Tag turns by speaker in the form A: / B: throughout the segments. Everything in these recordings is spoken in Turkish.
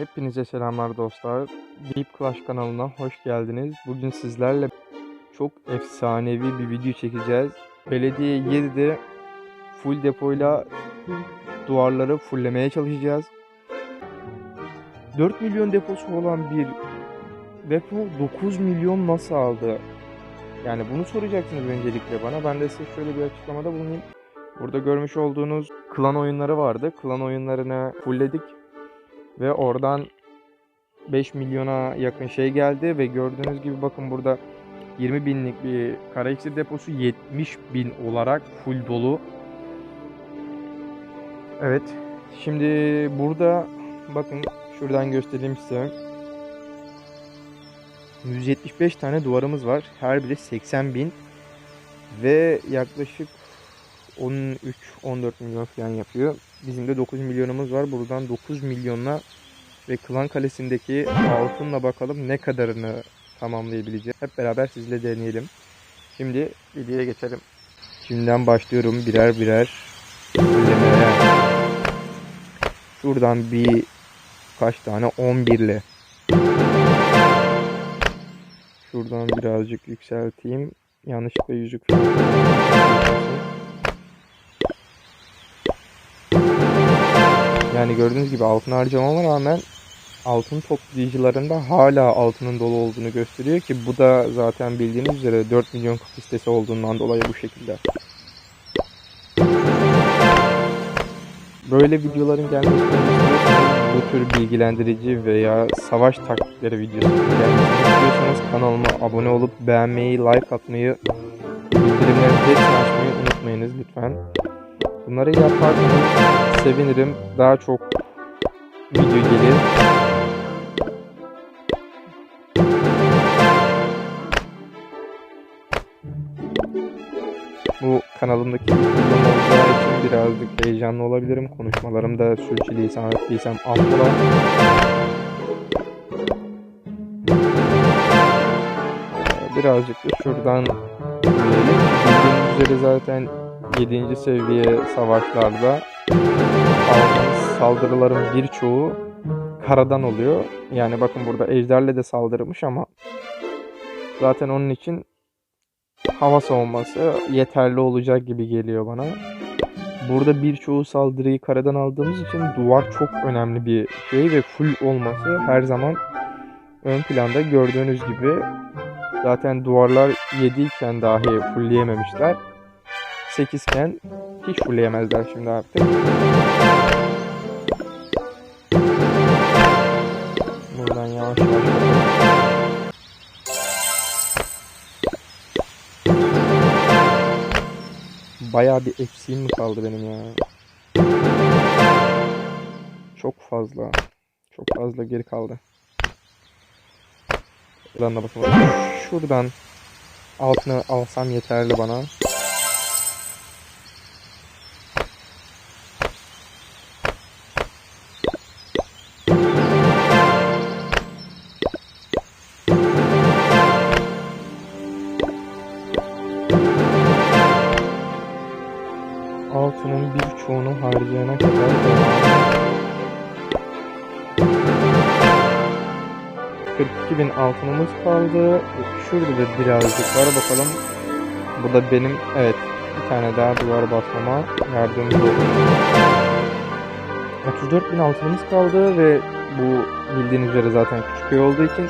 A: Hepinize selamlar dostlar. Deep Clash kanalına hoş geldiniz. Bugün sizlerle çok efsanevi bir video çekeceğiz. Belediye 7'de full depoyla duvarları fulllemeye çalışacağız. 4 milyon deposu olan bir depo 9 milyon nasıl aldı? Yani bunu soracaksınız öncelikle bana. Ben de size şöyle bir açıklamada bulunayım. Burada görmüş olduğunuz klan oyunları vardı. Klan oyunlarını fullledik. Ve oradan 5 milyona yakın şey geldi ve gördüğünüz gibi bakın burada 20 binlik bir kara iksir deposu 70 bin olarak full dolu. Evet. Şimdi burada bakın şuradan göstereyim size. 175 tane duvarımız var. Her biri 80 bin. Ve yaklaşık 13-14 milyon falan yapıyor. Bizim de 9 milyonumuz var. Buradan 9 milyonla ve Klan Kalesi'ndeki altınla bakalım ne kadarını tamamlayabileceğiz. Hep beraber sizle deneyelim. Şimdi videoya geçelim. Şimdiden başlıyorum birer birer. Şuradan bir kaç tane 11 ile. Şuradan birazcık yükselteyim. Yanlışlıkla yüzük Yani gördüğünüz gibi altın harcamama rağmen altın toplayıcılarında hala altının dolu olduğunu gösteriyor ki bu da zaten bildiğiniz üzere 4 milyon kutu listesi olduğundan dolayı bu şekilde. Böyle videoların istiyorsanız bu tür bilgilendirici veya savaş taktikleri videosu gelmesini istiyorsanız kanalıma abone olup beğenmeyi, like atmayı, bildirimleri açmayı unutmayınız lütfen. Bunları yaparsanız sevinirim. Daha çok video gelir. Bu kanalımdaki videom olacağı için birazcık heyecanlı olabilirim. Konuşmalarımda sürçülisan ettiysem affola. Ee, Birazcık da şuradan yürüyelim. Bildiğiniz üzere zaten 7. seviye savaşlarda saldırıların birçoğu karadan oluyor. Yani bakın burada ejderle de saldırmış ama zaten onun için hava savunması yeterli olacak gibi geliyor bana. Burada birçoğu saldırıyı karadan aldığımız için duvar çok önemli bir şey ve full olması her zaman ön planda gördüğünüz gibi zaten duvarlar 7 iken dahi fullleyememişler. 8 iken hiç fullleyemezler şimdi artık. Buradan yavaş yavaş. Bayağı bir eksiğim mi kaldı benim ya? Çok fazla. Çok fazla geri kaldı. Buradan da bakalım. Şuradan altını alsam yeterli bana. Altının birçoğunu harcayana kadar devam. 42 bin altınımız kaldı. Şurada da birazcık var bakalım. Bu da benim evet bir tane daha duvar basmama yardımcı oldu. 34 bin altınımız kaldı ve bu bildiğiniz üzere zaten küçük köy olduğu için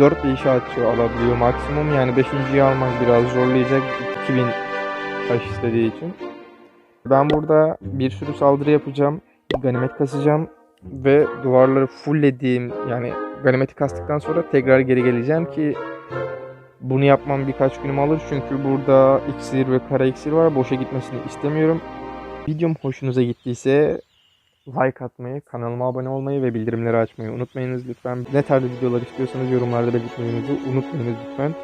A: 4 inşaatçı alabiliyor maksimum. Yani 5.yi almak biraz zorlayacak 2000 taş istediği için. Ben burada bir sürü saldırı yapacağım. Ganimet kasacağım. Ve duvarları fulllediğim yani ganimeti kastıktan sonra tekrar geri geleceğim ki bunu yapmam birkaç günüm alır. Çünkü burada iksir ve kara iksir var. Boşa gitmesini istemiyorum. Videom hoşunuza gittiyse like atmayı, kanalıma abone olmayı ve bildirimleri açmayı unutmayınız lütfen. Ne tarz videolar istiyorsanız yorumlarda belirtmeyi unutmayınız lütfen.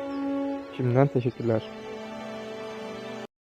A: Şimdiden teşekkürler.